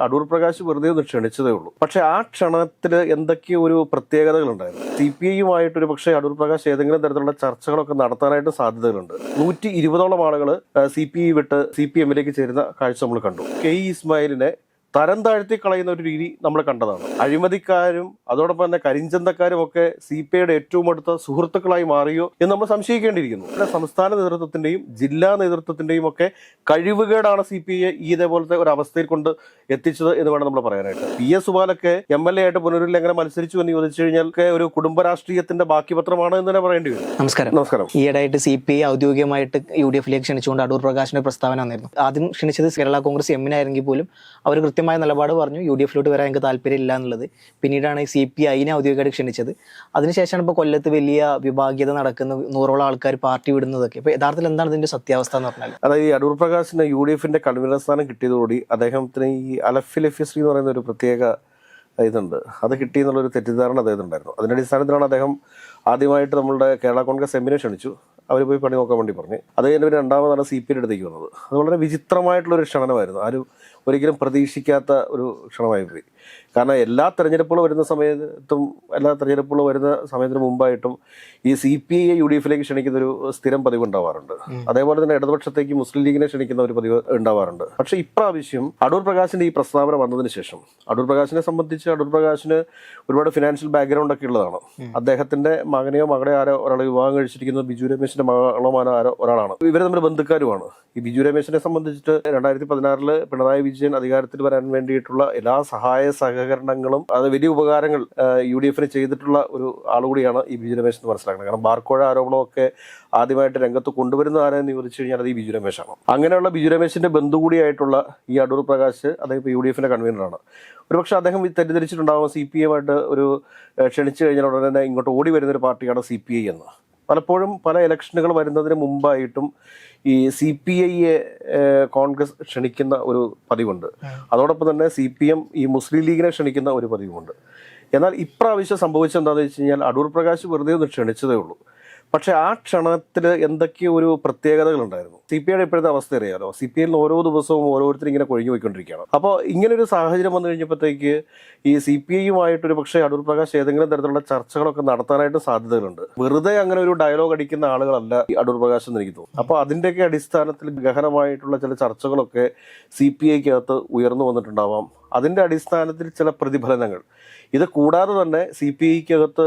അടൂർ പ്രകാശ് വെറുതെ ഒന്ന് ക്ഷണിച്ചതേ ഉള്ളൂ. പക്ഷെ ആ ക്ഷണത്തിൽ എന്തൊക്കെയോ ഒരു പ്രത്യേകതകളുണ്ടായിരുന്നു. സി പി ഐയുമായിട്ട് ഒരു പക്ഷേ അടൂർ പ്രകാശ് ഏതെങ്കിലും തരത്തിലുള്ള ചർച്ചകളൊക്കെ നടത്താനായിട്ട് സാധ്യതകളുണ്ട്. നൂറ്റി ഇരുപതോളം ആളുകൾ സി പി ഐ വിട്ട് സി പി എമ്മിലേക്ക് ചേരുന്ന കാഴ്ച നമ്മൾ കണ്ടു. കെ ഇസ്മായിലിനെ തരം താഴ്ത്തി കളയുന്ന ഒരു രീതി നമ്മൾ കണ്ടതാണ്. അഴിമതിക്കാരും അതോടൊപ്പം തന്നെ കരിഞ്ചന്തക്കാരും ഒക്കെ സി പി ഐയുടെ ഏറ്റവും അടുത്ത സുഹൃത്തുക്കളായി മാറിയോ എന്ന് നമ്മൾ സംശയിക്കേണ്ടിയിരിക്കുന്നു. ഇവിടെ സംസ്ഥാന നേതൃത്വത്തിന്റെയും ജില്ലാ നേതൃത്വത്തിന്റെയും ഒക്കെ കഴിവുകേടാണ് സി പി ഐ ഇതേപോലത്തെ ഒരു അവസ്ഥയിൽ കൊണ്ട് എത്തിച്ചത് എന്ന് വേണം നമ്മൾ പറയാനായിട്ട്. പി എസ് സുബാലൊക്കെ എം എൽ എ ആയിട്ട് പുനരൂരിൽ എങ്ങനെ മത്സരിച്ചു എന്ന് ചോദിച്ചു കഴിഞ്ഞാൽ ഒരു കുടുംബ രാഷ്ട്രീയത്തിന്റെ ബാക്കി പത്രമാണ് എന്ന് തന്നെ പറയേണ്ടി വരും. നമസ്കാരം. നമസ്കാരം. ഈയിടെയായിട്ട് സി പി ഐ ഔദ്യോഗികമായിട്ട് യു ഡി എഫിലേക്ക് ക്ഷണിച്ചുകൊണ്ട് അടൂർ പ്രകാശിന്റെ പ്രസ്താവന വന്നിരുന്നു ആദ്യം ക്ഷണിച്ചത് കേരള കോൺഗ്രസ് എമ്മിനായിരുന്നെങ്കിൽ പോലും അവർ കൃത്യമായ നിലപാട് പറഞ്ഞു. യു ഡി എഫിലോട്ട് വരാൻ എനിക്ക് താല്പര്യമില്ല എന്നുള്ളത്. പിന്നീടാണ് സി പി ഐനെ ഔദ്യോഗികമായിട്ട് ക്ഷണിച്ചത്. അതിനുശേഷമാണ് ഇപ്പോൾ കൊല്ലത്ത് വലിയ വിഭാഗീയത നടക്കുന്ന നൂറോളം ആൾക്കാർ പാർട്ടി വിടുന്നതൊക്കെ. ഇപ്പോൾ യഥാർത്ഥത്തിൽ എന്താണ് ഇതിന്റെ സത്യാവസ്ഥ എന്ന് പറഞ്ഞാൽ? അതായത് ഈ അടൂർ പ്രകാശിന് യു ഡി എഫിന്റെ കൺവീനർ സ്ഥാനം കിട്ടിയതോടുകൂടി അദ്ദേഹത്തിന് ഈ അലഫിൽ എഫിസ്രി എന്ന് പറയുന്ന ഒരു പ്രത്യേക ഇതുണ്ട്. അത് കിട്ടി എന്നുള്ളൊരു തെറ്റിദ്ധാരണ അദ്ദേഹത്തിനുണ്ടായിരുന്നു. അതിന്റെ അടിസ്ഥാനത്തിലാണ് അദ്ദേഹം ആദ്യമായിട്ട് നമ്മളുടെ കേരള കോൺഗ്രസ് എമ്മിനെ ക്ഷണിച്ചു. അവർ പോയി പണി നോക്കാൻ വേണ്ടി പറഞ്ഞു. അത് കഴിഞ്ഞ് പിന്നെ രണ്ടാമതാണ് സി പി അടുത്തേക്ക് വന്നത്. അത് വളരെ വിചിത്രമായിട്ടുള്ള ഒരു ക്ഷണനമായിരുന്നു ആരും ഒരിക്കലും പ്രതീക്ഷിക്കാത്ത ഒരു ക്ഷണമായി പോയി. കാരണം എല്ലാ തെരഞ്ഞെടുപ്പുകളും വരുന്ന സമയത്തും എല്ലാ തെരഞ്ഞെടുപ്പുകളും വരുന്ന സമയത്തിന് മുമ്പായിട്ടും ഈ C P I U D എഫിലേക്ക് ക്ഷണിക്കുന്ന ഒരു സ്ഥിരം പതിവ് ഉണ്ടാവാറുണ്ട് അതേപോലെ തന്നെ ഇടതുപക്ഷത്തേക്ക് മുസ്ലിം ലീഗിനെ ക്ഷണിക്കുന്ന ഒരു പതിവ് ഉണ്ടാവാറുണ്ട്. പക്ഷേ ഇപ്രാവശ്യം അടൂർ പ്രകാശിന്റെ ഈ പ്രസ്താവന വന്നതിന് ശേഷം അടൂർ പ്രകാശിനെ സംബന്ധിച്ച് അടൂർ പ്രകാശിന് ഒരുപാട് ഫിനാൻഷ്യൽ ബാക്ക്ഗ്രൗണ്ട് ഒക്കെ ഉള്ളതാണ്. അദ്ദേഹത്തിന്റെ മകനെയോ മകളെയോ ആരോ ഒരാൾ വിവാഹം കഴിച്ചിരിക്കുന്നത് ബിജു രമേശിന്റെ മകളോ മാനോ ആരോ ഒരാളാണ്. ഇവർ തമ്മിൽ ബന്ധുക്കാരുമാണ്. ഈ ബിജു രമേശിനെ സംബന്ധിച്ചിട്ട് രണ്ടായിരത്തി പതിനാറിൽ പിണറായി വിജയൻ അധികാരത്തിൽ വരാൻ വേണ്ടിയിട്ടുള്ള എല്ലാ സഹായ സഹകരണങ്ങളും അത് വലിയ ഉപകാരങ്ങൾ യു ഡി എഫിന് ചെയ്തിട്ടുള്ള ഒരു ആളുകൂടിയാണ് ഈ ബിജു രമേശ് എന്ന് മനസ്സിലാക്കുന്നത് കാരണം ബാർക്കോഴ ആരോപണമൊക്കെ ആദ്യമായിട്ട് രംഗത്ത് കൊണ്ടുവരുന്ന ആരെന്ന് ചോദിച്ചു കഴിഞ്ഞാൽ അത് ഈ ബിജു രമേശാണ്. അങ്ങനെയുള്ള ബിജു രമേശിന്റെ ബന്ധു കൂടിയായിട്ടുള്ള ഈ അടൂർ പ്രകാശ് അദ്ദേഹം ഇപ്പോൾ യു ഡി എഫിന്റെ കൺവീനറാണ്. ഒരുപക്ഷെ അദ്ദേഹം തെറ്റിദ്ധരിച്ചിട്ടുണ്ടാവും സി പി എമായിട്ട് ഒരു ക്ഷണിച്ചു കഴിഞ്ഞാൽ ഉടനെ തന്നെ ഇങ്ങോട്ട് ഓടി വരുന്ന ഒരു പാർട്ടിയാണ് സി പി ഐ എന്ന്. പലപ്പോഴും പല ഇലക്ഷനുകൾ വരുന്നതിന് മുമ്പായിട്ടും ഈ സി പി ഐയെ കോൺഗ്രസ് ക്ഷണിക്കുന്ന ഒരു പതിവുണ്ട്. അതോടൊപ്പം തന്നെ സി പി എം ഈ മുസ്ലിം ലീഗിനെ ക്ഷണിക്കുന്ന ഒരു പതിവുമുണ്ട്. എന്നാൽ ഇപ്രാവശ്യം സംഭവിച്ചെന്താണെന്ന് വെച്ച് കഴിഞ്ഞാൽ അടൂർ പ്രകാശ് വെറുതെ ഒന്ന് ക്ഷണിച്ചതേ ഉള്ളൂ. പക്ഷെ ആ ക്ഷണത്തിൽ എന്തൊക്കെയോ ഒരു പ്രത്യേകതകളുണ്ടായിരുന്നു. സി പി ഐയുടെ ഇപ്പോഴത്തെ അവസ്ഥ അറിയാമല്ലോ സി പി ഐയിൽ ഓരോ ദിവസവും ഓരോരുത്തരും ഇങ്ങനെ കൊഴിഞ്ഞു പോയിക്കൊണ്ടിരിക്കുകയാണ്. അപ്പോൾ ഇങ്ങനൊരു സാഹചര്യം വന്നു കഴിഞ്ഞപ്പോഴത്തേക്ക് ഈ സി പി ഐയുമായിട്ട് പക്ഷേ അടൂർ പ്രകാശ് ഏതെങ്കിലും തരത്തിലുള്ള ചർച്ചകളൊക്കെ നടത്താനായിട്ട് സാധ്യതകളുണ്ട്. വെറുതെ അങ്ങനെ ഒരു ഡയലോഗ് അടിക്കുന്ന ആളുകളല്ല ഈ അടൂർ പ്രകാശ് എന്ന് എനിക്ക് തോന്നുന്നു. അപ്പോൾ അതിന്റെയൊക്കെ അടിസ്ഥാനത്തിൽ ഗഹനമായിട്ടുള്ള ചില ചർച്ചകളൊക്കെ സി പി ഐക്കകത്ത് ഉയർന്നു വന്നിട്ടുണ്ടാവാം. അതിന്റെ അടിസ്ഥാനത്തിൽ ചില പ്രതിഫലനങ്ങൾ. ഇത് കൂടാതെ തന്നെ സി പി ഐക്കകത്ത്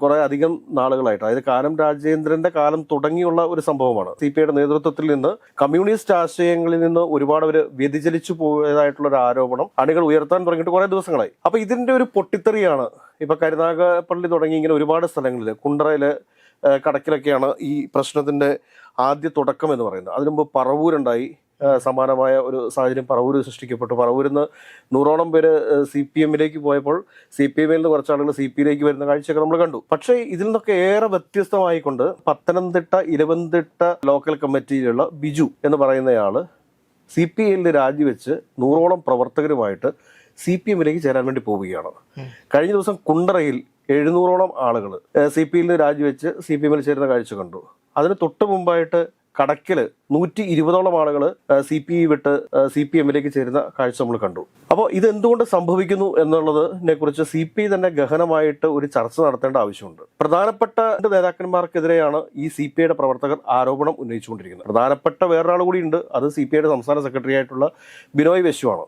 കുറെ അധികം നാളുകളായിട്ട് അതായത് കാനം രാജേന്ദ്രന്റെ കാലം തുടങ്ങിയുള്ള ഒരു സംഭവമാണ്. സി പി ഐയുടെ നേതൃത്വത്തിൽ നിന്ന് കമ്മ്യൂണിസ്റ്റ് ആശയങ്ങളിൽ നിന്ന് ഒരുപാട് അവർ വ്യതിചലിച്ചു പോയതായിട്ടുള്ള ഒരു ആരോപണം അണികൾ ഉയർത്താൻ തുടങ്ങിയിട്ട് കുറെ ദിവസങ്ങളായി. അപ്പൊ ഇതിന്റെ ഒരു പൊട്ടിത്തെറിയാണ് ഇപ്പൊ കരുനാഗപ്പള്ളി തുടങ്ങി ഇങ്ങനെ ഒരുപാട് സ്ഥലങ്ങളിൽ കുണ്ടറയിൽ കടക്കിലൊക്കെയാണ് ഈ പ്രശ്നത്തിന്റെ ആദ്യ തുടക്കം എന്ന് പറയുന്നത്. അതിനു മുമ്പ് പറവൂരുണ്ടായി സമാനമായ ഒരു സാഹചര്യം പറവൂര് സൃഷ്ടിക്കപ്പെട്ടു. പറവൂരിൽ നിന്ന് നൂറോളം പേര് സി പി എമ്മിലേക്ക് പോയപ്പോൾ സി പി എമ്മിൽ നിന്ന് കുറച്ച് ആളുകൾ സി പിയിലേക്ക് വരുന്ന കാഴ്ചയൊക്കെ നമ്മൾ കണ്ടു. പക്ഷേ ഇതിൽ നിന്നൊക്കെ ഏറെ വ്യത്യസ്തമായിക്കൊണ്ട് പത്തനംതിട്ട ഇലവന്തിട്ട ലോക്കൽ കമ്മിറ്റിയിലുള്ള ബിജു എന്ന് പറയുന്നയാൾ സി പി ഐയിൽ രാജിവെച്ച് നൂറോളം പ്രവർത്തകരുമായിട്ട് സി പി എമ്മിലേക്ക് ചേരാൻ വേണ്ടി പോവുകയാണ്. കഴിഞ്ഞ ദിവസം കുണ്ടറയിൽ എഴുന്നൂറോളം ആളുകൾ സി പി ഐയിൽ രാജിവെച്ച് സി പി എമ്മിൽ ചേരുന്ന കാഴ്ച കണ്ടു. അതിന് തൊട്ട് മുമ്പായിട്ട് കടക്കിൽ നൂറ്റി ഇരുപതോളം ആളുകൾ സി പി ഐ വിട്ട് സി പി എമ്മിലേക്ക് ചേരുന്ന കാഴ്ച നമ്മൾ കണ്ടു. അപ്പോൾ ഇത് എന്തുകൊണ്ട് സംഭവിക്കുന്നു എന്നുള്ളതിനെ കുറിച്ച് സി പി ഐ തന്നെ ഗഹനമായിട്ട് ഒരു ചർച്ച നടത്തേണ്ട ആവശ്യമുണ്ട്. പ്രധാനപ്പെട്ട നേതാക്കന്മാർക്കെതിരെയാണ് ഈ സി പി ഐയുടെ പ്രവർത്തകർ ആരോപണം ഉന്നയിച്ചുകൊണ്ടിരിക്കുന്നത്. പ്രധാനപ്പെട്ട വേറൊരാൾ കൂടിയുണ്ട്. അത് സി പി ഐയുടെ സംസ്ഥാന സെക്രട്ടറി ആയിട്ടുള്ള ബിനോയ് വിശ്വമാണ്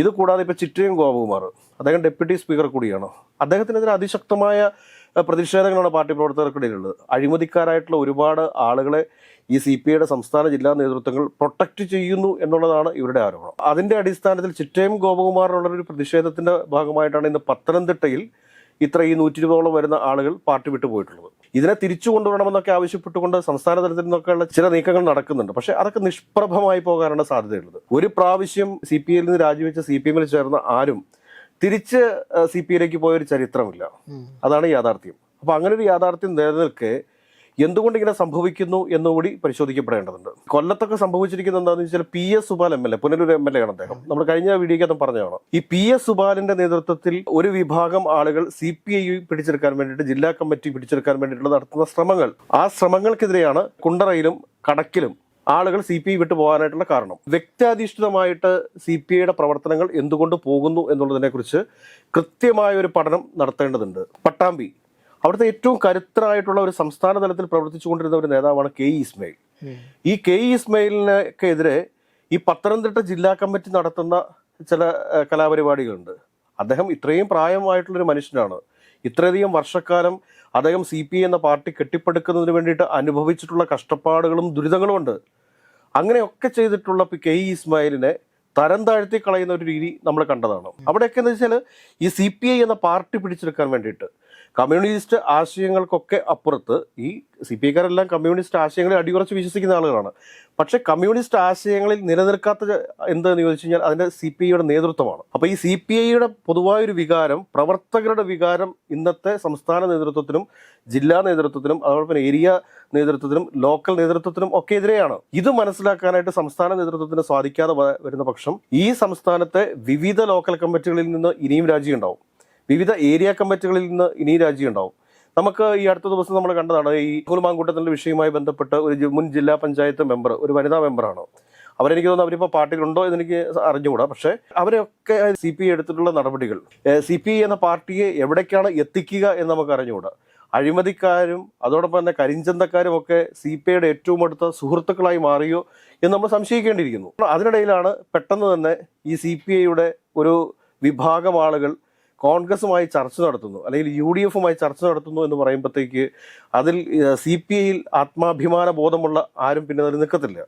ഇത് കൂടാതെ ഇപ്പൊ ചിറ്റയും ഗോപകുമാർ അദ്ദേഹം ഡെപ്യൂട്ടി സ്പീക്കർ കൂടിയാണ്. അദ്ദേഹത്തിനെതിരെ അതിശക്തമായ പ്രതിഷേധങ്ങളാണ് പാർട്ടി പ്രവർത്തകർക്കിടയിലുള്ളത്. അഴിമതിക്കാരായിട്ടുള്ള ഒരുപാട് ആളുകളെ ഈ സി പി ഐയുടെ സംസ്ഥാന ജില്ലാ നേതൃത്വങ്ങൾ പ്രൊട്ടക്ട് ചെയ്യുന്നു എന്നുള്ളതാണ് ഇവരുടെ ആരോപണം. അതിന്റെ അടിസ്ഥാനത്തിൽ ചിറ്റയം ഗോപകുമാറിനുള്ള ഒരു പ്രതിഷേധത്തിന്റെ ഭാഗമായിട്ടാണ് ഇന്ന് പത്തനംതിട്ടയിൽ ഇത്ര ഈ നൂറ്റി ഇരുപതോളം വരുന്ന ആളുകൾ പാർട്ടി വിട്ടു പോയിട്ടുള്ളത്. ഇതിനെ തിരിച്ചു കൊണ്ടുവരണമെന്നൊക്കെ ആവശ്യപ്പെട്ടുകൊണ്ട് സംസ്ഥാന തലത്തിൽ നിന്നൊക്കെയുള്ള ചില നീക്കങ്ങൾ നടക്കുന്നുണ്ട്. പക്ഷെ അതൊക്കെ നിഷ്പ്രഭമായി പോകാനാണ് സാധ്യതയുള്ളത്. ഒരു പ്രാവശ്യം സി പി ഐയിൽ നിന്ന് രാജിവെച്ച സി പി എമ്മിൽ ചേർന്ന ആരും തിരിച്ച് സി പി ഐയിലേക്ക് പോയ ഒരു ചരിത്രമില്ല. അതാണ് യാഥാർത്ഥ്യം. അപ്പൊ അങ്ങനെ ഒരു യാഥാർത്ഥ്യം നിലനിൽക്കെ എന്തുകൊണ്ട് ഇങ്ങനെ സംഭവിക്കുന്നു എന്നുകൂടി പരിശോധിക്കപ്പെടേണ്ടതുണ്ട്. കൊല്ലത്തൊക്കെ സംഭവിച്ചിരിക്കുന്നത് എന്താണെന്ന് വെച്ചാൽ P S Supal M L A Punalur M L A ആണ് അദ്ദേഹം. നമ്മൾ കഴിഞ്ഞ വീഡിയോക്കകത്തും പറഞ്ഞതാണ്. ഈ പി എസ് സുബാലിന്റെ നേതൃത്വത്തിൽ ഒരു വിഭാഗം ആളുകൾ സി പി ഐ പിടിച്ചെടുക്കാൻ വേണ്ടിയിട്ട് ജില്ലാ കമ്മിറ്റി പിടിച്ചെടുക്കാൻ വേണ്ടിയിട്ടുള്ള നടത്തുന്ന ശ്രമങ്ങൾ. ആ ശ്രമങ്ങൾക്കെതിരെയാണ് കുണ്ടറയിലും കടക്കിലും ആളുകൾ സി പി ഐ വിട്ടു പോകാനായിട്ടുള്ള കാരണം. വ്യക്താധിഷ്ഠിതമായിട്ട് സി പി ഐയുടെ പ്രവർത്തനങ്ങൾ എന്തുകൊണ്ട് പോകുന്നു എന്നുള്ളതിനെക്കുറിച്ച് കൃത്യമായ ഒരു പഠനം നടത്തേണ്ടതുണ്ട്. പട്ടാമ്പി അവിടുത്തെ ഏറ്റവും കരുത്തരായിട്ടുള്ള ഒരു സംസ്ഥാന തലത്തിൽ പ്രവർത്തിച്ചുകൊണ്ടിരുന്ന ഒരു നേതാവാണ് കെ ഇ ഇസ്മയിൽ. ഈ കെ ഇ ഇസ്മയിലിനൊക്കെ എതിരെ ഈ പത്തനംതിട്ട ജില്ലാ കമ്മിറ്റി നടത്തുന്ന ചില കലാപരിപാടികളുണ്ട്. അദ്ദേഹം ഇത്രയും പ്രായമായിട്ടുള്ളൊരു മനുഷ്യനാണ്. ഇത്രയധികം വർഷക്കാലം അദ്ദേഹം സി പി എന്ന പാർട്ടി കെട്ടിപ്പടുക്കുന്നതിന് വേണ്ടിയിട്ട് അനുഭവിച്ചിട്ടുള്ള കഷ്ടപ്പാടുകളും ദുരിതങ്ങളും ഉണ്ട്. അങ്ങനെയൊക്കെ ചെയ്തിട്ടുള്ള കെ ഇ ഇസ്മായിലിനെ തരം താഴ്ത്തി കളയുന്ന ഒരു രീതി നമ്മൾ കണ്ടതാണ്. അവിടെയൊക്കെ എന്ന് വെച്ചാൽ ഈ സി പി ഐ എന്ന പാർട്ടി പിടിച്ചെടുക്കാൻ വേണ്ടിയിട്ട് കമ്മ്യൂണിസ്റ്റ് ആശയങ്ങൾക്കൊക്കെ അപ്പുറത്ത് ഈ സി പി ഐക്കാരെല്ലാം കമ്മ്യൂണിസ്റ്റ് ആശയങ്ങളിൽ അടിയുറച്ച് വിശ്വസിക്കുന്ന ആളുകളാണ്. പക്ഷേ കമ്മ്യൂണിസ്റ്റ് ആശയങ്ങളിൽ നിലനിൽക്കാത്ത എന്തെന്ന് ചോദിച്ചു കഴിഞ്ഞാൽ അതിന്റെ സി പി ഐയുടെ നേതൃത്വമാണ്. അപ്പോൾ ഈ സി പി ഐയുടെ പൊതുവായൊരു വികാരം പ്രവർത്തകരുടെ വികാരം ഇന്നത്തെ സംസ്ഥാന നേതൃത്വത്തിനും ജില്ലാ നേതൃത്വത്തിനും അതോടൊപ്പം ഏരിയ നേതൃത്വത്തിനും ലോക്കൽ നേതൃത്വത്തിനും ഒക്കെ എതിരെയാണ്. ഇത് മനസ്സിലാക്കാനായിട്ട് സംസ്ഥാന നേതൃത്വത്തിന് സാധിക്കാതെ വരുന്ന പക്ഷം ഈ സംസ്ഥാനത്തെ വിവിധ ലോക്കൽ കമ്മിറ്റികളിൽ നിന്ന് ഇനിയും രാജ്യമുണ്ടാവും വിവിധ ഏരിയ കമ്മിറ്റികളിൽ നിന്ന് ഇനി രാജിയുണ്ടാവും നമുക്ക് ഈ അടുത്ത ദിവസം നമ്മൾ കണ്ടതാണ് ഈ കുലുമാങ്കൂട്ടത്തിന്റെ വിഷയവുമായി ബന്ധപ്പെട്ട് ഒരു മുൻ ജില്ലാ പഞ്ചായത്ത് മെമ്പർ ഒരു വനിതാ മെമ്പറാണ്. അവരെനിക്ക് തോന്നുന്നു അവരിപ്പോൾ പാർട്ടിയിലുണ്ടോ എന്നെനിക്ക് അറിഞ്ഞുകൂടാ. പക്ഷേ അവരൊക്കെ സി പി ഐ എടുത്തിട്ടുള്ള നടപടികൾ സി പി ഐ എന്ന പാർട്ടിയെ എവിടേക്കാണ് എത്തിക്കുക എന്ന് നമുക്ക് അറിഞ്ഞുകൂടാ. അഴിമതിക്കാരും അതോടൊപ്പം തന്നെ കരിഞ്ചന്തക്കാരും ഒക്കെ സി പി ഐയുടെ ഏറ്റവും അടുത്ത സുഹൃത്തുക്കളായി മാറിയോ എന്ന് നമ്മൾ സംശയിക്കേണ്ടിയിരിക്കുന്നു. അതിനിടയിലാണ് പെട്ടെന്ന് തന്നെ ഈ സി പി ഐയുടെ ഒരു വിഭാഗം ആളുകൾ കോൺഗ്രസുമായി ചർച്ച നടത്തുന്നു അല്ലെങ്കിൽ യു ഡി എഫുമായി ചർച്ച നടത്തുന്നു എന്ന് പറയുമ്പോഴത്തേക്ക് അതിൽ സി പി ഐയിൽ ആത്മാഭിമാന ബോധമുള്ള ആരും പിന്നെ അതിൽ നിൽക്കത്തില്ല.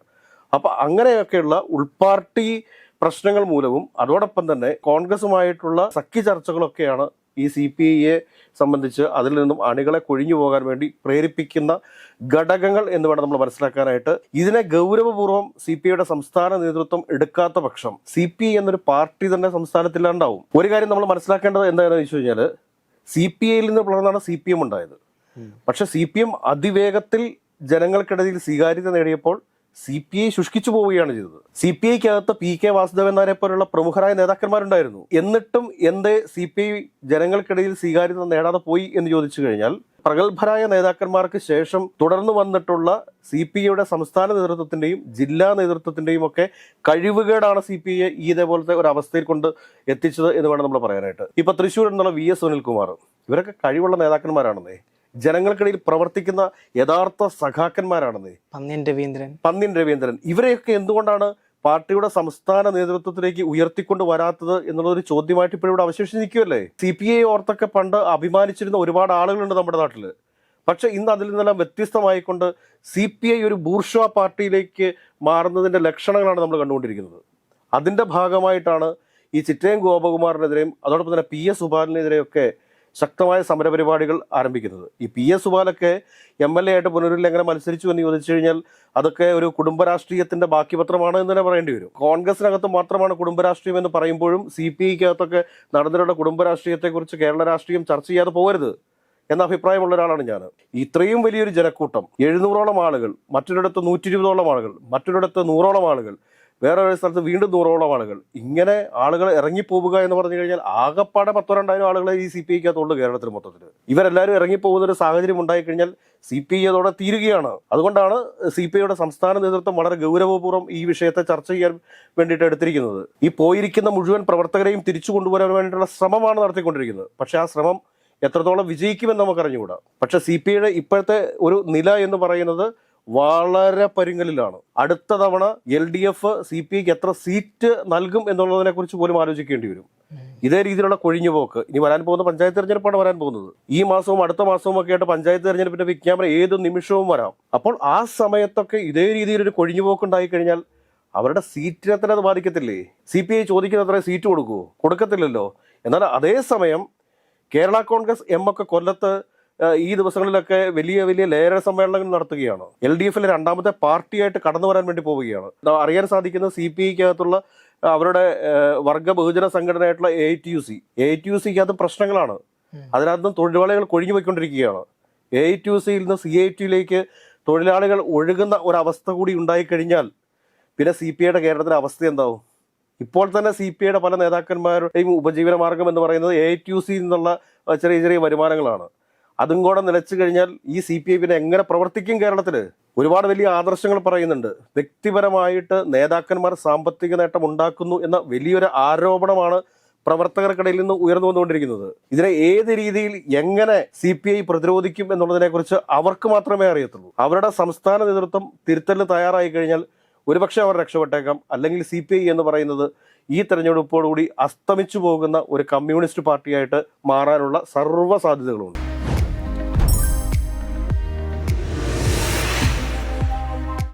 അപ്പൊ അങ്ങനെയൊക്കെയുള്ള ഉൾപാർട്ടി പ്രശ്നങ്ങൾ മൂലവും അതോടൊപ്പം തന്നെ കോൺഗ്രസുമായിട്ടുള്ള സഖ്യ ചർച്ചകളൊക്കെയാണ് ഈ സി പി ഐയെ സംബന്ധിച്ച് അതിൽ നിന്നും അണികളെ കൊഴിഞ്ഞു പോകാൻ വേണ്ടി പ്രേരിപ്പിക്കുന്ന ഘടകങ്ങൾ എന്ന് വേണം നമ്മൾ മനസ്സിലാക്കാനായിട്ട്. ഇതിനെ ഗൗരവപൂർവം സി പി ഐയുടെ സംസ്ഥാന നേതൃത്വം എടുക്കാത്ത പക്ഷം സി പി ഐ എന്നൊരു പാർട്ടി തന്നെ സംസ്ഥാനത്തില്ലാണ്ടാവും ഒരു കാര്യം നമ്മൾ മനസ്സിലാക്കേണ്ടത് എന്താണെന്ന് വെച്ച് കഴിഞ്ഞാൽ സി പി ഐയിൽ നിന്ന് പുലർന്നാണ് സി പി എം ഉണ്ടായത്. പക്ഷെ സി പി എം അതിവേഗത്തിൽ ജനങ്ങൾക്കിടയിൽ സ്വീകാര്യത നേടിയപ്പോൾ സി പി ഐ ശുഷ്കിച്ചു പോവുകയാണ് ചെയ്തത്. സി പി ഐക്കകത്ത് പി കെ വാസുദേവൻ നായരെ പോലുള്ള പ്രമുഖരായ നേതാക്കന്മാരുണ്ടായിരുന്നു. എന്നിട്ടും എന്തേ സി പി ഐ ജനങ്ങൾക്കിടയിൽ സ്വീകാര്യത നേടാതെ പോയി എന്ന് ചോദിച്ചു കഴിഞ്ഞാൽ പ്രഗത്ഭരായ നേതാക്കന്മാർക്ക് ശേഷം തുടർന്നു വന്നിട്ടുള്ള സി പി ഐയുടെ സംസ്ഥാന നേതൃത്വത്തിന്റെയും ജില്ലാ നേതൃത്വത്തിന്റെയും ഒക്കെ കഴിവുകേടാണ് സി പി ഐ ഇതേപോലത്തെ ഒരു അവസ്ഥയിൽ കൊണ്ട് എത്തിച്ചത് എന്ന് വേണം നമ്മൾ പറയാനായിട്ട്. ഇപ്പൊ തൃശ്ശൂർ എന്നുള്ള വി എസ് സുനിൽകുമാർ ഇവരൊക്കെ കഴിവുള്ള നേതാക്കന്മാരാണെന്നേ. ജനങ്ങൾക്കിടയിൽ പ്രവർത്തിക്കുന്ന യഥാർത്ഥ സഖാക്കന്മാരാണെന്നേ. പന്നിൻ രവീന്ദ്രൻ. പന്നിൻ രവീന്ദ്രൻ. ഇവരെയൊക്കെ എന്തുകൊണ്ടാണ് പാർട്ടിയുടെ സംസ്ഥാന നേതൃത്വത്തിലേക്ക് ഉയർത്തിക്കൊണ്ട് വരാത്തത് എന്നുള്ളൊരു ചോദ്യമായിട്ട് ഇപ്പോൾ ഇവിടെ അവശേഷിച്ച് നിൽക്കുമല്ലേ സി പി ഐ ഓർത്തൊക്കെ പണ്ട് അഭിമാനിച്ചിരുന്ന ഒരുപാട് ആളുകളുണ്ട് നമ്മുടെ നാട്ടിൽ. പക്ഷെ ഇന്ന് അതിൽ നിന്നെല്ലാം വ്യത്യസ്തമായിക്കൊണ്ട് സി പി ഐ ഒരു ബൂർഷ്വ പാർട്ടിയിലേക്ക് മാറുന്നതിന്റെ ലക്ഷണങ്ങളാണ് നമ്മൾ കണ്ടുകൊണ്ടിരിക്കുന്നത്. അതിന്റെ ഭാഗമായിട്ടാണ് ഈ ചിറ്റയം ഗോപകുമാറിനെതിരെയും അതോടൊപ്പം തന്നെ പി എസ് സുബാലിനെതിരെയൊക്കെ ശക്തമായ സമരപരിപാടികൾ ആരംഭിക്കുന്നത്. ഈ പി എസ് സുബാലൊക്കെ എം എൽ എ ആയിട്ട് എങ്ങനെ മത്സരിച്ചു എന്ന് ചോദിച്ചു കഴിഞ്ഞാൽ അതൊക്കെ ഒരു കുടുംബരാഷ്ട്രീയത്തിന്റെ ബാക്കി പത്രമാണ് എന്ന് തന്നെ പറയേണ്ടി വരും. കോൺഗ്രസിനകത്ത് മാത്രമാണ് കുടുംബരാഷ്ട്രീയം എന്ന് പറയുമ്പോഴും സി പി ഐക്കകത്തൊക്കെ നടന്നിട്ടുള്ള കുടുംബ രാഷ്ട്രീയത്തെക്കുറിച്ച് കേരള രാഷ്ട്രീയം ചർച്ച ചെയ്യാതെ പോകരുത് എന്ന അഭിപ്രായമുള്ള ഒരാളാണ് ഞാൻ ഇത്രയും വലിയൊരു ജനക്കൂട്ടം എഴുന്നൂറോളം ആളുകൾ മറ്റൊരിടത്ത് നൂറ്റി ഇരുപതോളം ആളുകൾ മറ്റൊരിടത്ത് നൂറോളം ആളുകൾ വേറെ ഒരു സ്ഥലത്ത് വീണ്ടും നൂറോളം ആളുകൾ. ഇങ്ങനെ ആളുകൾ ഇറങ്ങിപ്പോവുക എന്ന് പറഞ്ഞു കഴിഞ്ഞാൽ ആകപ്പാടെ പത്തോ രണ്ടായിരം ആളുകളെ ഈ സി പി ഐക്കകത്തുള്ളൂ കേരളത്തിൽ മൊത്തത്തിൽ ഇവരെല്ലാവരും ഇറങ്ങിപ്പോകുന്ന ഒരു സാഹചര്യം ഉണ്ടായിക്കഴിഞ്ഞാൽ സി പി ഐ അതോടെ തീരുകയാണ്. അതുകൊണ്ടാണ് സി പി ഐയുടെ സംസ്ഥാന നേതൃത്വം വളരെ ഗൗരവപൂർവം ഈ വിഷയത്തെ ചർച്ച ചെയ്യാൻ വേണ്ടിയിട്ട് എടുത്തിരിക്കുന്നത്. ഈ പോയിരിക്കുന്ന മുഴുവൻ പ്രവർത്തകരെയും തിരിച്ചു കൊണ്ടുവരാൻ വേണ്ടിയിട്ടുള്ള ശ്രമമാണ് നടത്തിക്കൊണ്ടിരിക്കുന്നത്. പക്ഷേ ആ ശ്രമം എത്രത്തോളം വിജയിക്കുമെന്ന് നമുക്ക് പക്ഷേ സി പി ഐയുടെ ഇപ്പോഴത്തെ ഒരു നില എന്ന് പറയുന്നത് വളരെ പരുങ്ങലിലാണ്. അടുത്ത തവണ L D F C P ഐക്ക് എത്ര സീറ്റ് നൽകും എന്നുള്ളതിനെ കുറിച്ച് പോലും ആലോചിക്കേണ്ടി വരും. ഇതേ രീതിയിലുള്ള കൊഴിഞ്ഞുപോക്ക് ഇനി വരാൻ പോകുന്ന പഞ്ചായത്ത് തെരഞ്ഞെടുപ്പാണ് വരാൻ പോകുന്നത്. ഈ മാസവും അടുത്ത മാസവും ഒക്കെ ആയിട്ട് പഞ്ചായത്ത് തെരഞ്ഞെടുപ്പിന്റെ വിജ്ഞാപനം ഏത് നിമിഷവും വരാം. അപ്പോൾ ആ സമയത്തൊക്കെ ഇതേ രീതിയിലൊരു കൊഴിഞ്ഞുപോക്ക് ഉണ്ടായി കഴിഞ്ഞാൽ അവരുടെ സീറ്റിനെ തന്നെ അത് ബാധിക്കത്തില്ലേ? സി പി ഐ ചോദിക്കുന്ന അത്രയും സീറ്റ് കൊടുക്കുമോ കൊടുക്കത്തില്ലല്ലോ. എന്നാൽ അതേ സമയം കേരള കോൺഗ്രസ് എം ഒക്കെ കൊല്ലത്ത് ഈ ദിവസങ്ങളിലൊക്കെ വലിയ വലിയ ലേര സമ്മേളനങ്ങൾ നടത്തുകയാണ്. എൽ ഡി എഫിലെ രണ്ടാമത്തെ പാർട്ടിയായിട്ട് കടന്നു വരാൻ വേണ്ടി പോവുകയാണ്. അറിയാൻ സാധിക്കുന്ന സി പി ഐക്കകത്തുള്ള അവരുടെ വർഗ ബഹുജന സംഘടനയായിട്ടുള്ള A T U C. A T U സിക്കകത്ത് പ്രശ്നങ്ങളാണ്. അതിനകത്ത് തൊഴിലാളികൾ കൊഴിഞ്ഞു പോയിക്കൊണ്ടിരിക്കുകയാണ്. എ ടി യു സിയിൽ നിന്ന് സി ഐ ടിയിലേക്ക് തൊഴിലാളികൾ ഒഴുകുന്ന ഒരവസ്ഥ കൂടി ഉണ്ടായിക്കഴിഞ്ഞാൽ പിന്നെ സി പി ഐയുടെ കേരളത്തിലെ അവസ്ഥ എന്താവും? ഇപ്പോൾ തന്നെ സി പി ഐയുടെ പല നേതാക്കന്മാരുടെയും ഉപജീവന മാർഗം എന്ന് പറയുന്നത് എ ടി യു സിയിൽ നിന്നുള്ള ചെറിയ ചെറിയ വരുമാനങ്ങളാണ്. അതും കൂടെ നിലച്ചു കഴിഞ്ഞാൽ ഈ സി പി ഐ പിന്നെ എങ്ങനെ പ്രവർത്തിക്കും കേരളത്തിൽ? ഒരുപാട് വലിയ ആദർശങ്ങൾ പറയുന്നുണ്ട്. വ്യക്തിപരമായിട്ട് നേതാക്കന്മാർ സാമ്പത്തിക നേട്ടം ഉണ്ടാക്കുന്നു എന്ന വലിയൊരു ആരോപണമാണ് പ്രവർത്തകർക്കിടയിൽ നിന്ന് ഉയർന്നു വന്നുകൊണ്ടിരിക്കുന്നത്. ഇതിനെ ഏത് രീതിയിൽ എങ്ങനെ സി പി ഐ പ്രതിരോധിക്കും എന്നുള്ളതിനെക്കുറിച്ച് അവർക്ക് മാത്രമേ അറിയത്തുള്ളൂ. അവരുടെ സംസ്ഥാന നേതൃത്വം തിരുത്തലിന് തയ്യാറായി കഴിഞ്ഞാൽ ഒരുപക്ഷെ അവർ രക്ഷപ്പെട്ടേക്കാം. അല്ലെങ്കിൽ സി പി ഐ എന്ന് പറയുന്നത് ഈ തെരഞ്ഞെടുപ്പോടുകൂടി അസ്തമിച്ചു പോകുന്ന ഒരു കമ്മ്യൂണിസ്റ്റ് പാർട്ടിയായിട്ട് മാറാനുള്ള സർവ സാധ്യതകളുമുണ്ട്